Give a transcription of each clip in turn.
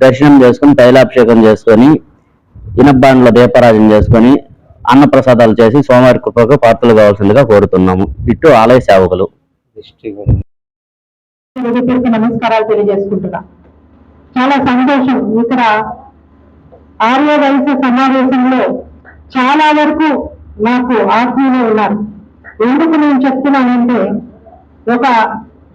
దర్శనం చేసుకుని తైలాభిషేకం చేసుకొని ఇనబ్బాండ్ల దీపారాజన చేసుకొని అన్నప్రసాదాలు చేసి సోమవారి కృపకు పాత్రలు కావాల్సిందిగా కోరుతున్నాము. ఇటు ఆలయ సేవకులు. నమస్కారాలు తెలియజేసుకుంటున్నా. చాలా సంతోషం. ఇక్కడ ఆర్య వయసు సమావేశంలో చాలా వరకు నాకు ఆత్మీయులు ఉన్నారు. ఎందుకు నేను చెప్తున్నానంటే ఒక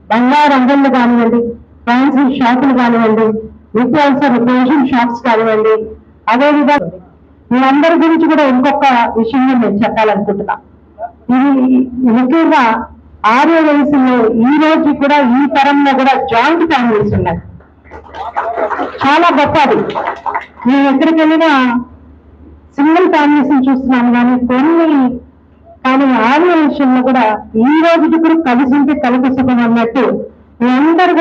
బంగారు అంగళ్ళు కానివ్వండి ఫ్యాన్సీ షాపులు కానివ్వండి నిత్యావసర ప్రొవిజన్ షాప్స్ కానివ్వండి అదేవిధంగా మీ అందరి గురించి కూడా ఇంకొక విషయం నేను చెప్పాలనుకుంటున్నా. ఇది ముఖ్యంగా ఆర్య వయసులో ఈ రోజు కూడా ఈ తరంలో కూడా జాయింట్ ఫ్యామిలీస్ ఉన్నాయి. చాలా గొప్పది. మేము ఎక్కడికి వెళ్ళినా సింగిల్ ఫ్యామిలీస్ చూస్తున్నాము కానీ కొన్ని కానీ ఆర్య విషయంలో కూడా ఈ రోజుకి కూడా కలిసి ఉంటే కలిసి అన్నట్టు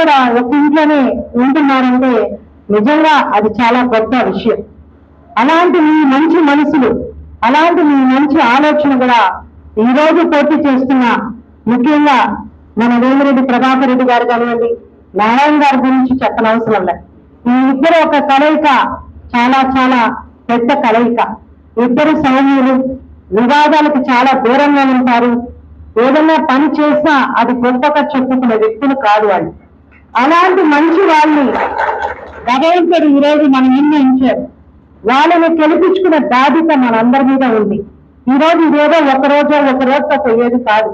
కూడా ఒక ఇంట్లోనే ఉంటున్నారంటే నిజంగా అది చాలా గొప్ప విషయం. అలాంటి మీ మంచి మనసులు అలాంటి మీ మంచి ఆలోచన కూడా ఈ రోజు పోటీ చేస్తున్న ముఖ్యంగా మన వేమిరెడ్డి ప్రభాకర్ రెడ్డి గారు కానివ్వండి నారాయణ గారి గురించి చెప్పనవసరం లేదు. ఈ ఇద్దరు ఒక కలయిక చాలా చాలా పెద్ద కలయిక. ఇద్దరు సౌమ్యులు వివాదాలకు చాలా దూరంగా ఉంటారు. ఏదైనా పని చేసినా అది గొప్పగా చెప్పుకునే వ్యక్తులు కాదు వాళ్ళు. అలాంటి మంచి వాళ్ళని భగవంతుడు ఈరోజు మనం నిర్ణయించారు వాళ్ళని గెలిపించుకునే బాధ్యత మనందరి మీద ఉంది. ఈ రోజు ఇదేదో ఒక రోజు ఒక రోజుతో పోయేది కాదు.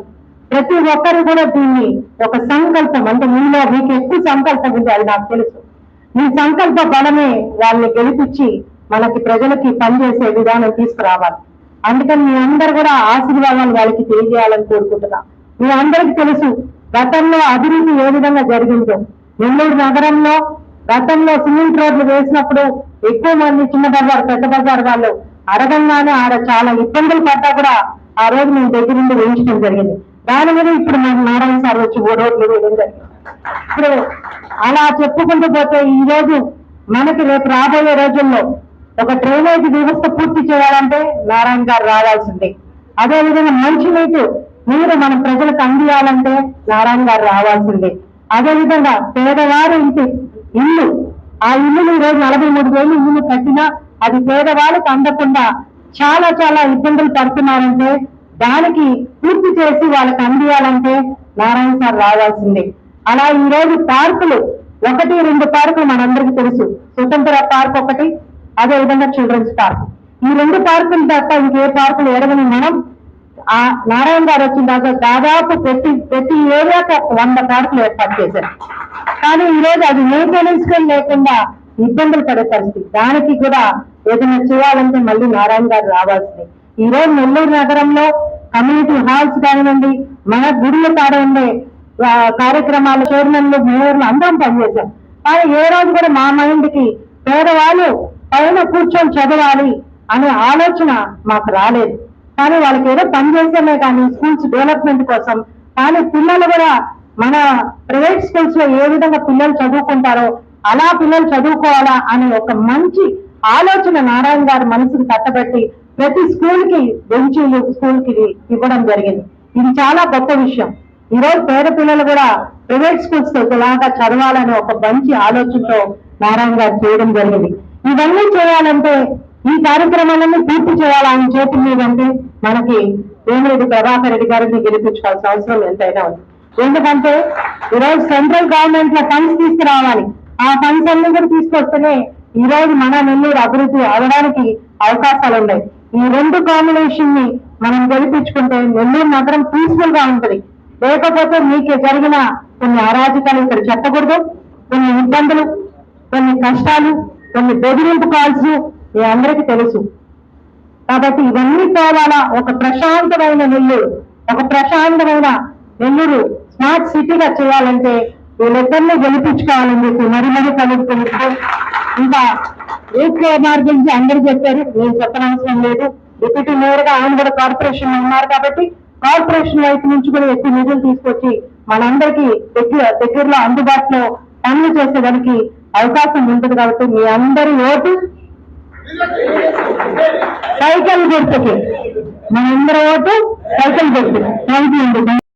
ప్రతి ఒక్కరు కూడా దీన్ని ఒక సంకల్పం అంటే మీలో మీకు ఎక్కువ సంకల్పం ఉంది అది నాకు తెలుసు. మీ సంకల్ప బలమే వాళ్ళని గెలిపించి మనకి ప్రజలకి పనిచేసే విధానం తీసుకురావాలి. అందుకని మీ అందరు కూడా ఆశీర్వాదాలు వాళ్ళకి తెలియజేయాలని కోరుకుంటున్నా. మీ అందరికి తెలుసు గతంలో అభివృద్ధి ఏ విధంగా జరిగిందో. నెల్లూరు నగరంలో గతంలో సిమెంట్ రోడ్లు వేసినప్పుడు ఎక్కువ మంది చిన్న బజార్ పెద్ద బజార్ వాళ్ళు అడగంగానే ఆడ చాలా ఇబ్బందులు పడ్డా కూడా ఆ రోజు మేము దగ్గర నుండి వేయించడం జరిగింది. దాని మీద ఇప్పుడు మేము నారాయణ సార్ వచ్చి రోడ్లు వేయడం జరిగింది. ఇప్పుడు అలా చెప్పుకుంటూ పోతే ఈ రోజు మనకి రేపు రాబోయే రోజుల్లో ఒక డ్రైనేజ్ వ్యవస్థ పూర్తి చేయాలంటే నారాయణ గారు రావాల్సిందే. అదేవిధంగా మంచినీటి నీరు మన ప్రజలకు అందియాలంటే నారాయణ గారు రావాల్సిందే. అదే విధంగా ఇంటి ఇల్లు ఆ ఇల్లుని ఈరోజు నలభై మూడు వేలు ఇల్లు కట్టినా అది పేదవాళ్ళకి అందకుండా చాలా చాలా ఇబ్బందులు పడుతున్నారంటే దానికి పూర్తి చేసి వాళ్ళకి అందియాలంటే నారాయణ సార్ రావాల్సిందే. అలా ఈ రోజు పార్కులు ఒకటి రెండు పార్కులు మనందరికీ తెలుసు. స్వతంత్ర పార్క్ ఒకటి అదే విధంగా చిల్డ్రన్స్ పార్క్. ఈ రెండు పార్కులు తప్ప ఇంకే పార్కులు ఎడగని మనం ఆ నారాయణ గారు వచ్చిన దాకా దాదాపు ప్రతి ప్రతి ఏరియాకి ఒక వంద పార్కులు ఏర్పాటు చేశారు. కానీ ఈ రోజు అది మెయింటెనెన్స్ లేకుండా ఇబ్బందులు పడే పరిస్థితి. దానికి కూడా ఏదైనా చేయాలంటే మళ్ళీ నారాయణ గారు రావాల్సింది. ఈ రోజు నెల్లూరు నగరంలో కమ్యూనిటీ హాల్స్ కానివ్వండి మన గుడిలో కాడ ఉండే కార్యక్రమాలు చైర్మన్లు మేయర్లు అందరం పనిచేశాం. కానీ ఏ రోజు కూడా మా మైండ్కి పేదవాళ్ళు పైన కూర్చొని చదవాలి అనే ఆలోచన మాకు రాలేదు. కానీ వాళ్ళకి ఏదో పని చేసామే కానీ స్కూల్స్ డెవలప్మెంట్ కోసం. కానీ పిల్లలు కూడా మన ప్రైవేట్ స్కూల్స్లో ఏ విధంగా పిల్లలు చదువుకుంటారో అలా పిల్లలు చదువుకోవాలా అనే ఒక మంచి ఆలోచన నారాయణ గారి మనసుకు కట్టబెట్టి ప్రతి స్కూల్కి బెంచీలు స్కూల్కి ఇవ్వడం జరిగింది. ఇది చాలా గొప్ప విషయం. ఈ రోజు పేద పిల్లలు కూడా ప్రైవేట్ స్కూల్స్లో ఇలాగా చదవాలనే ఒక మంచి ఆలోచనతో నారాయణ గారు చేయడం జరిగింది. ఇవన్నీ చేయాలంటే ఈ కార్యక్రమాలను పూర్తి చేయాలి ఆయన చేతుల మీద అంటే మనకి వేమిరెడ్డి ప్రభాకర్ రెడ్డి గారిని గెలిపించుకోవాల్సిన అవసరం ఎంతైనా ఉంది. ఎందుకంటే ఈరోజు సెంట్రల్ గవర్నమెంట్లో ఫండ్స్ తీసుకురావాలి. ఆ ఫండ్స్ అన్ని కూడా తీసుకొస్తేనే ఈ రోజు మన నెల్లూరు అభివృద్ధి అవడానికి అవకాశాలు ఉన్నాయి. ఈ రెండు కాంబినేషన్ని మనం గెలిపించుకుంటే నెల్లూరు నగరం పీస్ఫుల్గా ఉంటుంది. లేకపోతే మీకు జరిగిన కొన్ని అరాజకాలు ఇక్కడ చెప్పకూడదు. కొన్ని ఇబ్బందులు కొన్ని కష్టాలు కొన్ని బెదిరింపు కాల్స్ మీ అందరికీ తెలుసు. కాబట్టి ఇవన్నీ పోవాలా ఒక ప్రశాంతమైన నెల్లూరు ఒక ప్రశాంతమైన నెల్లూరు స్మార్ట్ సిటీగా చేయాలంటే వీళ్ళిద్దరిని గెలిపించుకోవాలని చెప్పి మరి మరి కలుగుతుంది ఇంకా రూట్ మార్గం గురించి అందరూ చెప్పారు. నేను చెప్పనవసరం లేదు. డిప్యూటీ మేయర్గా ఆయన కూడా కార్పొరేషన్లో ఉన్నారు కాబట్టి కార్పొరేషన్ వైపు నుంచి కూడా ఎక్కువ నిధులు తీసుకొచ్చి మనందరికీ దగ్గర దగ్గరలో అందుబాటులో పనులు చేసేదానికి అవకాశం ఉంటుంది కాబట్టి మీ అందరి ఓటు సైకిల్ గుర్తుకి. మనందరి ఓటు సైకిల్ గుర్తు థ్యాంక్ యూ అండి.